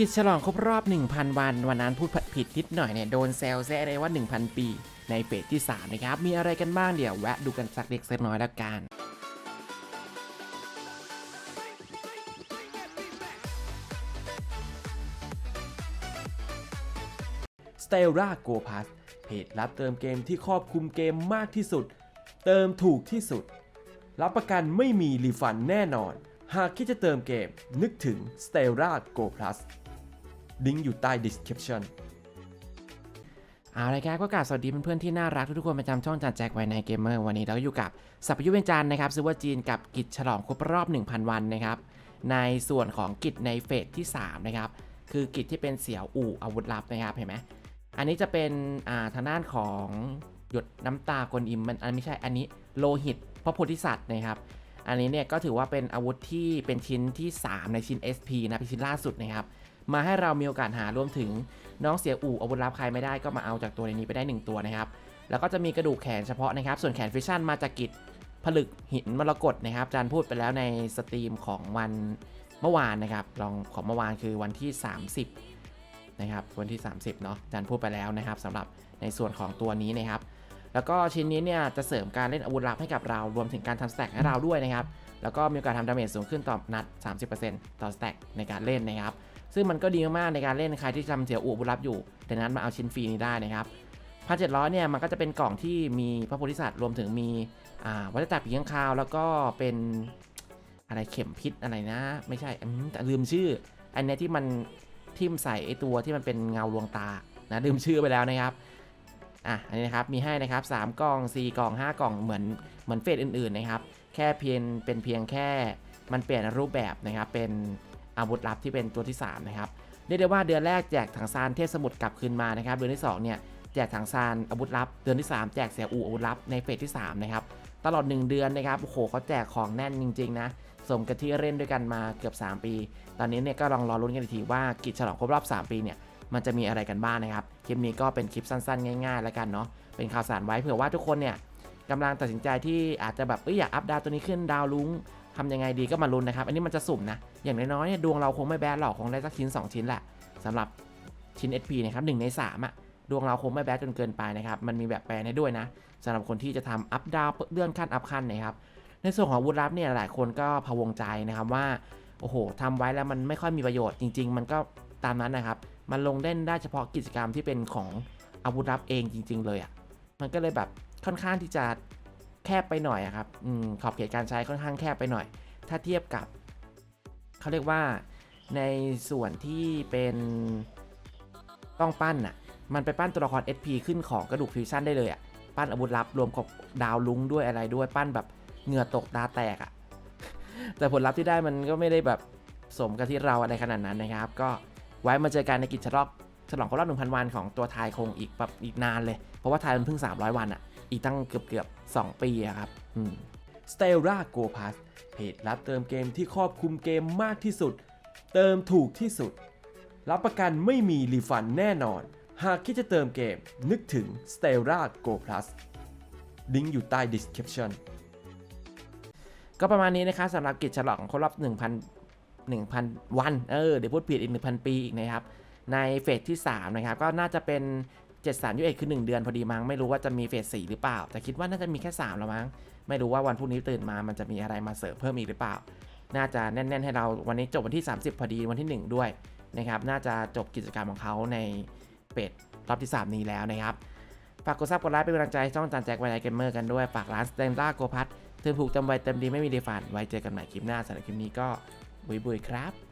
กิจฉลองครบรอบ 1,000 วัน วันนั้นพูดผิดนิดหน่อยเนี่ยโดนแซวแซะเลยว่า 1,000 ปี ในเฟสที่ 3 นะครับ มีอะไรกันบ้างเดี๋ยวแวะดูกันสักเล็กสักน้อยแล้วกัน s t e l l a Go Pass เพจรับเติมเกมที่ครอบคลุมเกมมากที่สุด เติมถูกที่สุด รับประกันไม่มีรีฟันแน่นอน หากคิดจะเติมเกมนึกถึง s t e l l a Go Plus ลิงก์อยู่ใต้ description เอาละครับก็กราบสวัสดีเพื่อนๆที่น่ารักทุกๆคนประจำช่องจันแจ็คไวในเกมเมอร์วันนี้เราก็อยู่กับสัพยุเวนจันนะครับซื้อว่าจีนกับกิจฉลองครบรอบ 1,000 วันนะครับในส่วนของกิจในเฟสที่ 3 นะครับ คือกิจที่เป็นเสี่ยวอู่อาวุธลับนะครับเห็นไหมอันนี้จะเป็นอ่าทางด้านของหยดน้ำตากวนอิมมันอันไม่ใช่อันนี้โลหิตพระโพธิสัตว์นะครับ อันนี้เนี่ยก็ถือว่าเป็นอาวุธที่เป็นชิ้นที่ 3 ในชิ้น SP นะเป็นชิ้นล่าสุดนะครับ มาให้เรามีโอกาสหารวมถึงน้องเสียอู่อาวุธลับใครไม่ได้ก็มาเอาจากตัวในนี้ไปได้ 1 ตัวนะครับ แล้วก็จะมีกระดูกแขนเฉพาะนะครับ ส่วนแขนฟิชชั่นมาจากกิจผลึกหินมรกตนะครับจารย์พูดไปแล้วในสตรีมของวันเมื่อวานนะครับ ลองของเมื่อวานคือวันที่ 30 นะครับ วันที่ 30 เนาะจารย์พูดไปแล้วนะครับสำหรับในส่วนของตัวนี้นะครับ แล้วก็ชิ้นนี้เนี่ยจะเสริมการเล่นอาวุธลับให้กับเรารวมถึงการทำสแต็กให้เราด้วยนะครับ แล้วก็มีโอกาสทำดาเมจสูงขึ้นต่อนัด 30%ต่อสแต็กในการเล่นนะครับ ซึ่งมันก็ดีมากๆในการเล่นใครที่ทำเสียอาวุธลับอยู่ดังนั้นมาเอาชิ้นฟรีนี้ได้นะครับพันเจ็ดร้อยเนี่ยมันก็จะเป็นกล่องที่มีพระโพธิสัตว์รวมถึงมีวัฏจักรผีข้างคาว แล้วก็เป็นอะไรเข็มพิษอะไรนะ ไม่ใช่แต่ลืมชื่อ อันเนี้ยที่มันทิ่มใส่ไอตัวที่มันเป็นเงาลวงตานะลืมชื่อไปแล้วนะครับอะอันนี้นะครับมีให้นะครับ3กล่อง4กล่อง 5 กล่องเหมือนเหมือนเฟสอื่นๆนะครับ แค่เพียงเป็นเพียงแค่มันเปลี่ยนรูปแบบนะครับเป็น อาวุธลับที่เป็นตัวที่ 3 นะครับเรียกได้ว่าเดือนแรกแจกถังซานเทพสมุทรกลับคืนมานะครับเดือนที่2เนี่ยแจกถังซานอาวุธลับ เดือนที่ 3 แจกเสียอูอาวุธลับในเฟสที่3นะครับตลอด 1 เดือนนะครับโอ้โหเขาแจกของแน่นจริงๆนะสมกับที่เล่นด้วยกันมาเกือบ 3 ปี ตอนนี้เนี่ยก็ลองรอรุ้นกันอีกทีว่ากิจฉลองครบรอบ 3 ปีเนี่ยมันจะมีอะไรกันบ้างนะครับ คลิปนี้ก็เป็นคลิปสั้นๆ ง่ายๆ แล้วกันเนาะ เป็นข่าวสารไว้เผื่อว่าทุกคนเนี่ยกำลังตัดสินใจที่อาจจะแบบเอ้ยอยากอัพดาวตัวนี้ขึ้นดาวลุง ทำยังไงดีก็มาลุ้นนะครับ อันนี้มันจะสุ่มนะ อย่างน้อยๆเนี่ยดวงเราคงไม่แบดหรอกคงได้สักชิ้น 2 ชิ้นแหละสำหรับชิ้น SP นะครับหนึ่งใน3อะดวงเราคงไม่แบดจนเกินไปนะครับ มันมีแบบแปลให้ด้วยนะสำหรับคนที่จะทำอัพดาวเลื่อนขั้นอัพขั้นนะครับ ในส่วนของวุธลับเนี่ยหลายคนก็พะวงใจนะครับว่าโอ้โหทำไว้แล้วมันไม่ค่อยมีประโยชน์จริง ๆ มันก็ตามนั้นนะครับ มันลงเล่นได้เฉพาะกิจกรรมที่เป็นของอาวุธลับเองจริง ๆ เลยอะ่ะ มันก็เลยแบบค่อนข้างที่จะ แคบไปหน่อยอะครับอขอบเขตการใช้ค่อนข้างแคบไปหน่อย ถ้าเทียบกับเขาเรียกว่าในส่วนที่เป็นต้องปั้นอะ มันไปปั้นตัวละคร SP ขึ้นของกระดูกฟิวชั่นได้เลยอะ ปั้นอาวุธลับรวมกับดาวลุ้งด้วยอะไรด้วยปั้นแบบเหงื่อตกตาแตกอะ่ะ แต่ผลลัพธ์ที่ได้มันก็ไม่ได้แบบสมกับที่เราอะไรขนาดนั้นนะครับ ก็ไว้มาเจอกันในกิจฉลอง ฉลองครบรอบ 1,000 วันของตัวไทยคงอีกแบบอีกนานเลย เพราะว่าไทยมันเพิ่ง 300 วันอะ่ะ อีกตั้งเกือบเกือบ2 ปีอะครับอืม s t e l l a Go Pass เพจรับเติมเกมที่ครอบคลุมเกมมากที่สุด เติมถูกที่สุด รับประกันไม่มีรีฟันแน่นอน หากคิดจะเติมเกมนึกถึง s t e l l a Go Plus ลิงก์อยู่ใต้ description ก็ประมาณนี้นะครับสำหรับกิจฉลองครบรอบ 1,000 1,000 วัน เออ เดี๋ยวพูดผิดอีก 1,000 ปีอีกนะครับ ในเฟสที่3นะครับก็น่าจะเป็น 7 3 1คือ 1 เดือนพอดีมั้งไม่รู้ว่าจะมีเฟส4หรือเปล่า แต่คิดว่าน่าจะมีแค่ 3 แล้วมั้ง ไม่รู้ว่าวันพรุ่งนี้ตื่นมามันจะมีอะไรมาเสริมเพิ่มอีกหรือเปล่า น่าจะแน่น ๆ ให้เราวันนี้จบวันที่ 30 พอดีวันที่ 1 ด้วยนะครับน่าจะจบกิจกรรมของเขาในเฟสรอบที่ 3 นี้แล้วนะครับฝากกดซับกดไลค์เป็นกำลังใจช่องจันแจ็คไวไลเกมเมอร์กันด้วยฝากร้านสเตนล่าโกพัทเติมถูกจำไว้เต็มดีไม่มีรีฟันไว้เจอกันใหม่คลิปหน้าสำหรับคลิปนี้ก็บุยบุยครับ